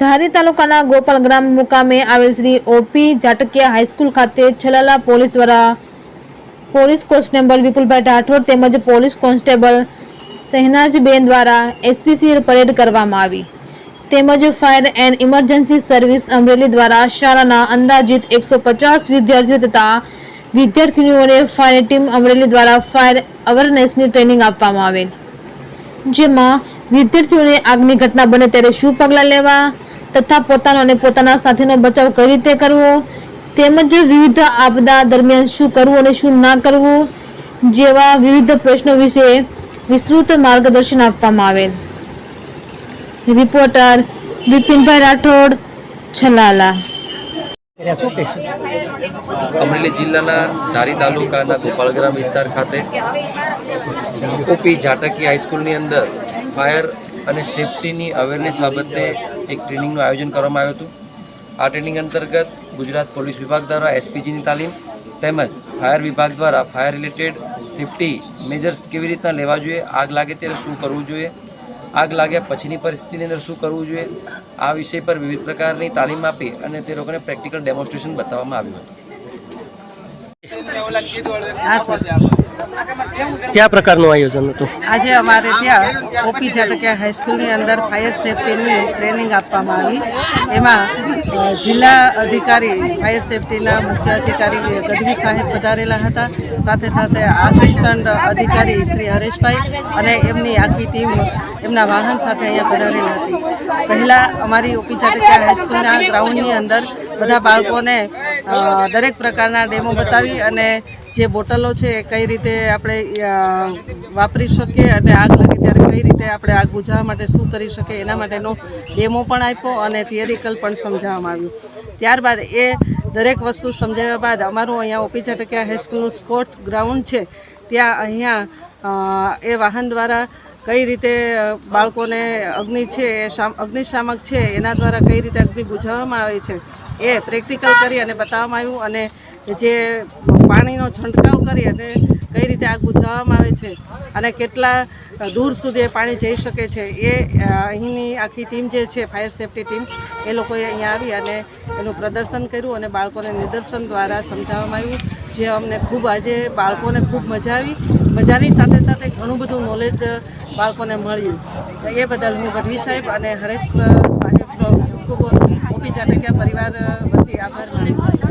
ધારી તાલુકાના ગોપાલ ગ્રામ મુકામે આવેલ શ્રી ઓપી જાટકિયા હાઈસ્કૂલ ખાતે છલાલા પોલીસ દ્વારા પોલીસ કોન્સ્ટેબલ વિપુલભાઈ રાઠોડ તેમજ પોલીસ કોન્સ્ટેબલ સહેનાજબેન દ્વારા એસપીસી પરેડ કરવામાં આવી. તેમજ fire and emergency service Amreli દ્વારા શાળાના અંદાજિત એકસો પચાસ વિદ્યાર્થીઓ તથા વિદ્યાર્થીનીઓને ફાયર ટીમ અમરેલી દ્વારા ફાયર અવેરનેસની ટ્રેનિંગ આપવામાં આવેલ. જેમાં વિદ્યાર્થીઓને આગની ઘટના બને ત્યારે શું પગલાં લેવા તથા પોતાનો અને પોતાના સાથીનો બચાવ કઈ રીતે કરવો? તેમજ વિવિધ આપદા દરમિયાન શું કરવું અને શું ના કરવું? જેવા વિવિધ પ્રશ્નો વિશે વિસ્તૃત માર્ગદર્શન આપવામાં આવેલ. રિપોર્ટર વિપિનભાઈ રાઠોડ, છલાલા. અમરેલી જિલ્લાના ધારી તાલુકાના ગોપાલગ્રામ વિસ્તાર ખાતે ઓપી ઝાટકી હાઈસ્કૂલની અંદર ફાયર અને સેફટીની અવેરનેસ બાબતે એક ટ્રેનિંગનું આયોજન કરવામાં આવ્યું હતું. આ ટ્રેનિંગ અંતર્ગત ગુજરાત પોલીસ વિભાગ દ્વારા એસપીજીની તાલીમ તેમજ ફાયર વિભાગ દ્વારા ફાયર રિલેટેડ સેફટી મેજર્સ કેવી રીતના લેવા જોઈએ, આગ લાગે ત્યારે શું કરવું જોઈએ, આગ લાગ્યા પછીની પરિસ્થિતિની અંદર શું કરવું જોઈએ, આ વિષય પર વિવિધ પ્રકારની તાલીમ આપી અને તે લોકોને પ્રેક્ટિકલ ડેમોન્સ્ટ્રેશન બતાવવામાં આવ્યું હતું. હા સર. કયા પ્રકારનું આયોજન હતું? આજે અમારે ત્યાં ઓપી ઝાટકિયા હાઈસ્કૂલની અંદર ફાયર સેફટીની ટ્રેનિંગ આપવામાં આવી. એમાં જિલ્લા અધિકારી ફાયર સેફટીના મુખ્ય અધિકારી ગઢવી સાહેબ પધારેલા હતા. સાથે સાથે આસિસ્ટન્ટ અધિકારી શ્રી હરેશભાઈ અને એમની આખી ટીમ એમના વાહન સાથે અહીંયા પધારેલી હતી. પહેલાં અમારી ઓપી ઝાટકિયા હાઈસ્કૂલના ગ્રાઉન્ડની અંદર બધા બાળકોને દરેક પ્રકારના ડેમો બતાવી અને જે બોટલો છે એ કઈ રીતે આપણે વાપરી શકીએ અને આગ લાગે ત્યારે કઈ રીતે આપણે આગ બુઝાવવા માટે શું કરી શકીએ એના માટેનો ડેમો પણ આપ્યો અને થિયરિકલ પણ સમજાવવામાં આવ્યું. ત્યારબાદ એ દરેક વસ્તુ સમજાવ્યા બાદ અમારું અહીંયા ઓપી ચટકિયા હાઈસ્કૂલનું સ્પોર્ટ્સ ગ્રાઉન્ડ છે. ત્યાં અહીંયા એ વાહન દ્વારા કઈ રીતે બાળકોને અગ્નિ છે એ શામ- અગ્નિશામક છે, એના દ્વારા કઈ રીતે અગ્નિ બુઝાવવામાં આવે છે, એ પ્રેક્ટિકલ કરી અને બતાવવામાં આવ્યું અને જે પાણીનો છંટકાવ કરી અને કઈ રીતે આગ બુઝાવવામાં આવે છે અને કેટલા દૂર સુધી એ પાણી જઈ શકે છે, એ અહીંની આખી ટીમ જે છે, ફાયર સેફટી ટીમ, એ લોકોએ અહીંયા આવી અને એનું પ્રદર્શન કર્યું અને બાળકોને નિદર્શન દ્વારા સમજાવવામાં આવ્યું. જે અમને ખૂબ આજે બાળકોને ખૂબ મજા આવી મજાની સાથે સાથે ઘણું બધું નોલેજ બાળકોને મળ્યું. એ બદલ હું ગઢવી સાહેબ અને હરેશ સાહેબ ખૂબ મોટી ચાટકિયા પરિવાર વતી આભાર માનું